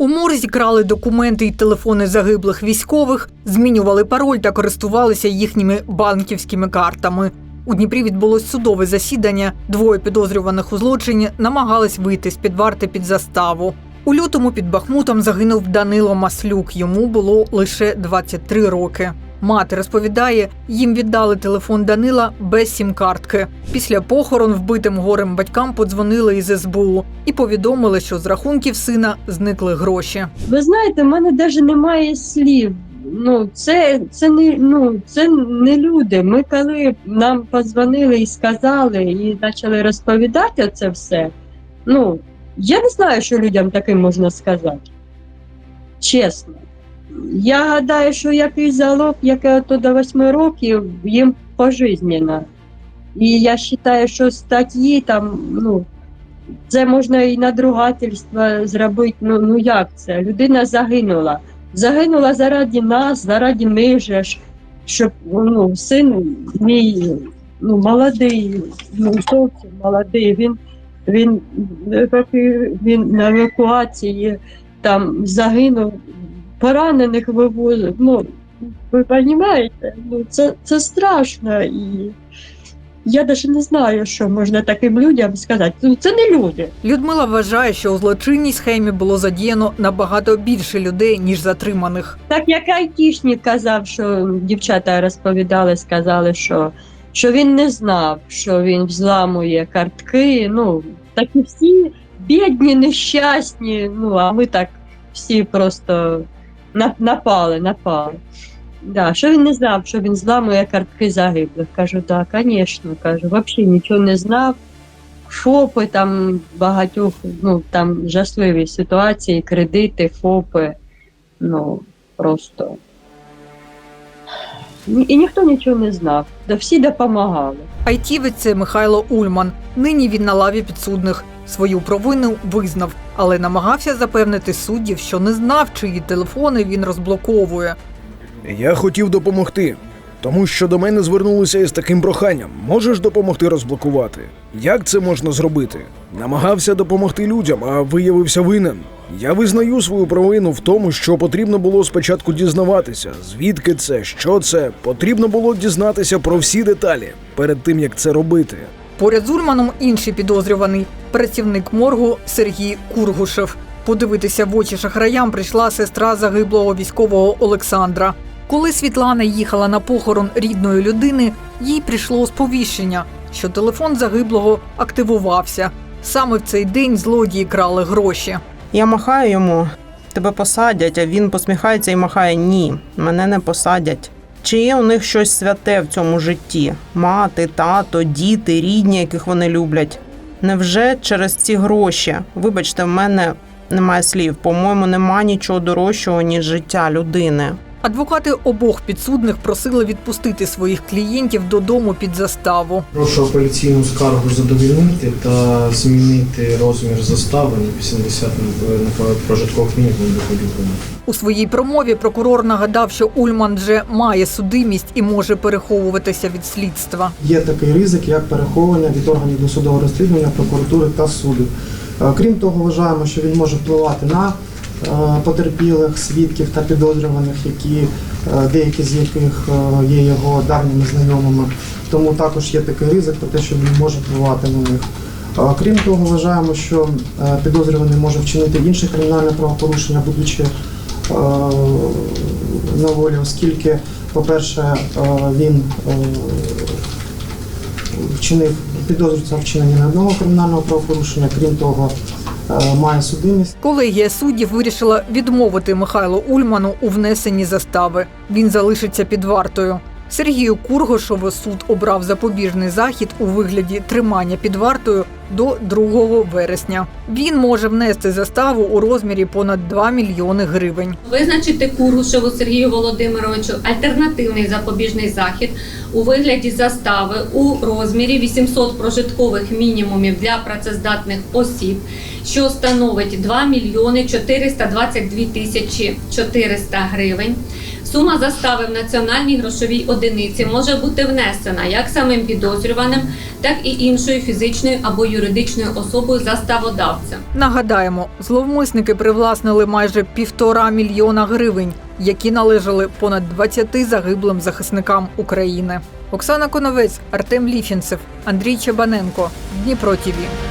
У морзі крали документи і телефони загиблих військових, змінювали пароль та користувалися їхніми банківськими картами. У Дніпрі відбулось судове засідання. Двоє підозрюваних у злочині намагались вийти з під варти під заставу. У лютому під Бахмутом загинув Данило Маслюк. Йому було лише 23 роки. Мати розповідає, їм віддали телефон Данила без сім-картки. Після похорон вбитим горем батькам подзвонили із СБУ і повідомили, що з рахунків сина зникли гроші. Ви знаєте, в мене навіть немає слів. Ну, це, це не ну це не люди. Ми коли нам подзвонили і сказали, і почали розповідати це все. Ну я не знаю, що людям таким можна сказати. Чесно. Я гадаю, що який залог, яке то до восьми років, їм пожизненно. І я вважаю, що статті там, ну, це можна і надругательство зробити. Ну, ну як це? Людина загинула. Загинула заради нас, заради них щоб ну, син мій ну, молодий, ну, зовсім молодий, він, він, е, він на евакуації там загинув, поранених вивозив. Ну, ви розумієте, ну, це, це страшно. І я навіть не знаю, що можна таким людям сказати. Ну, це не люди. Людмила вважає, що у злочинній схемі було задіяно набагато більше людей, ніж затриманих. Так як айтішник казав, що дівчата розповідали, сказали, що, що він не знав, що він взламує картки. Ну, такі всі бідні, нещасні. Ну, а ми так всі просто на- напали, напали. Да, що він не знав, що він зламує картки загиблих. Кажу, так, звісно, кажу, взагалі нічого не знав. ФОПи там багатьох, ну там жахливі ситуації, кредити, ФОПи. Ну, просто. Ні- І ніхто нічого не знав, да всі допомагали. Айтівець Михайло Ульман. Нині він на лаві підсудних. Свою провину визнав, але намагався запевнити суддів, що не знав, чиї телефони він розблоковує. Я хотів допомогти, тому що до мене звернулися із таким проханням: можеш допомогти розблокувати? Як це можна зробити? Намагався допомогти людям, а виявився винен. Я визнаю свою провину в тому, що потрібно було спочатку дізнаватися, звідки це, що це. Потрібно було дізнатися про всі деталі перед тим, як це робити. Поряд з Ульманом інший підозрюваний працівник моргу Сергій Кургушев. Подивитися в очі шахраям прийшла сестра загиблого військового Олександра. Коли Світлана їхала на похорон рідної людини, їй прийшло сповіщення, що телефон загиблого активувався. Саме в цей день злодії крали гроші. Я махаю йому, тебе посадять, а він посміхається і махає ні, мене не посадять. Чи є у них щось святе в цьому житті? Мати, тато, діти, рідні, яких вони люблять? Невже через ці гроші? Вибачте, в мене немає слів. По-моєму, нема нічого дорожчого, ніж життя людини. Адвокати обох підсудних просили відпустити своїх клієнтів додому під заставу. Прошу апеляційну скаргу задовільнити та змінити розмір застави на 80 на прожиткових мінімум доходів. У своїй промові прокурор нагадав, що Ульман вже має судимість і може переховуватися від слідства. Є такий ризик, як переховування від органів досудового розслідування, прокуратури та суду. Е, Крім того, вважаємо, що він може впливати на потерпілих, свідків та підозрюваних, які е, деякі з яких е, є його давніми знайомими. Тому також є такий ризик про те, що він може впливати на них. Е, Крім того, вважаємо, що е, підозрюваний може вчинити інше кримінальне правопорушення, будучи е, на волі, оскільки, по-перше, е, він е, вчинив підозрюється в вчиненні не одного кримінального правопорушення, крім того, е, має судимість. Колегія суддів вирішила відмовити Михайлу Ульману у внесенні застави. Він залишиться під вартою. Сергію Кургошову суд обрав запобіжний захід у вигляді тримання під вартою до 2 вересня. Він може внести заставу у розмірі понад 2 мільйони гривень. Визначити Курушеву Сергію Володимировичу альтернативний запобіжний захід у вигляді застави у розмірі 800 прожиткових мінімумів для працездатних осіб, що становить 2 мільйони 422 тисячі 400 гривень. Сума застави в національній грошовій одиниці може бути внесена як самим підозрюваним, так і іншою фізичною або юридичною юридичною особою заставодавця. Нагадаємо, зловмисники привласнили майже півтора мільйона гривень, які належали понад 20 загиблим захисникам України. Оксана Коновець, Артем Ліфінцев, Андрій Чебаненко, Дніпро ТІВІ.